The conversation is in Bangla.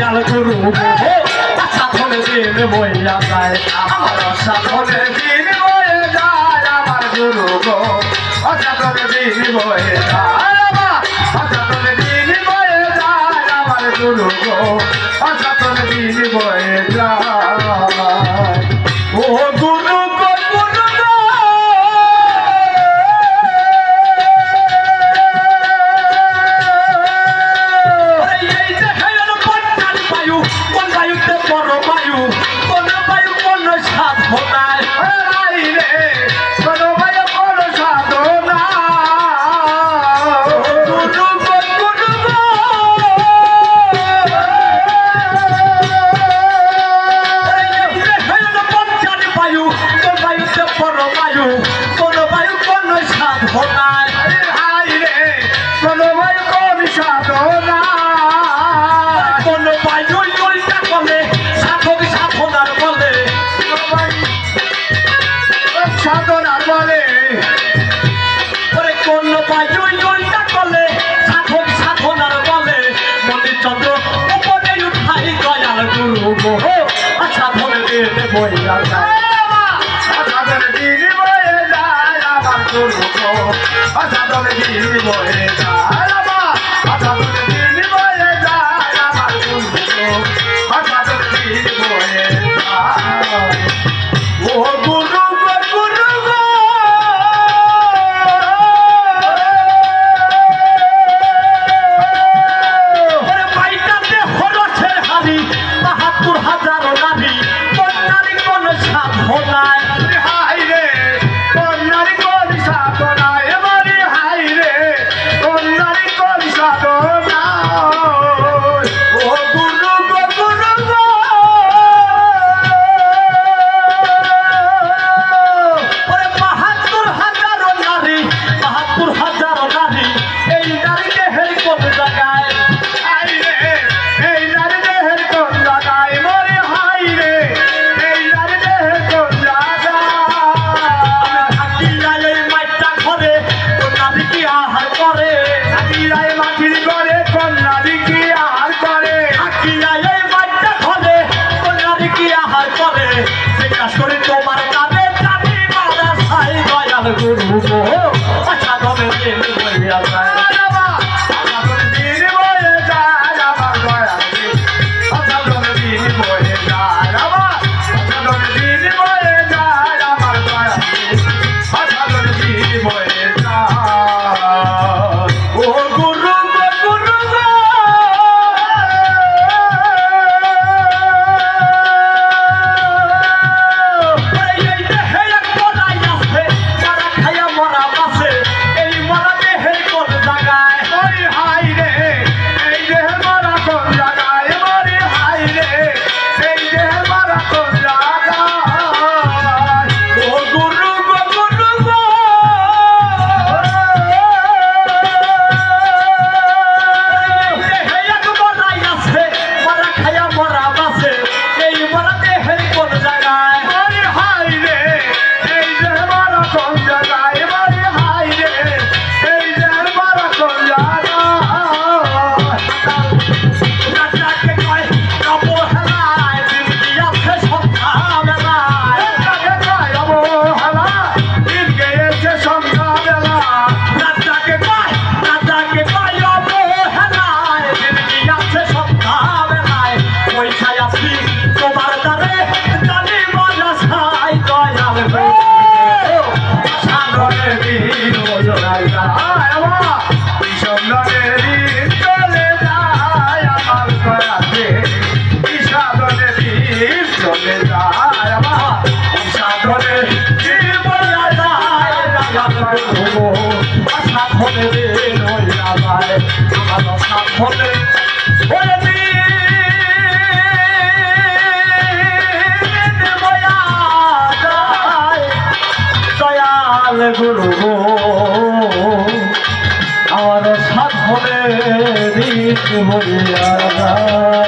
গুরু সাধনে দিন বইয়া যায় আমার সাধনে দিন বয়ে যায় আমার গুরু গো অসাধনে দিন বয়ে যায় আমার অসাধনে দিন বয়ে যায় আমার গুরু গো অসাধনে দিন বয়ে যায় ও গুরু বায়ু কোন সাধনায় রাই রে কোন কোন সাধনা কোন বায়ু উল্টা বলে সাধক সাধনার বলে সাধনার বলে ওরে কোন বায়ু উল্টা বলে সাধক সাধনার বলে মণিচন্দ্র উপরে উঠাই দয়াল গুরু গো সাধন বইয়া দিন বয়ে যায় সাধন দিন বয়ে যায় আমার সাধন দিন বয়ে বাহাত্তর হাজার নারী, এই নারী দেহের কোন জায়গায় এই নারী দেহের কোন জায়গায় মরে হাই রে, এই নারী দেহের কোন জায়গায় থাকিয়া এই মাইটা ঘরে কোন নারী কি আহার করে? থাকিয়া এই মাটির ঘরে কোন নারী কি আহার করে? থাকিয়া এই মাইটা ঘরে কোন নারী কি আহার করে? জিজ্ঞাসা করি তোমার কানে জানি মারা সাই দয়াল গুরু গুরু আমার সাধনে দিন হইয়া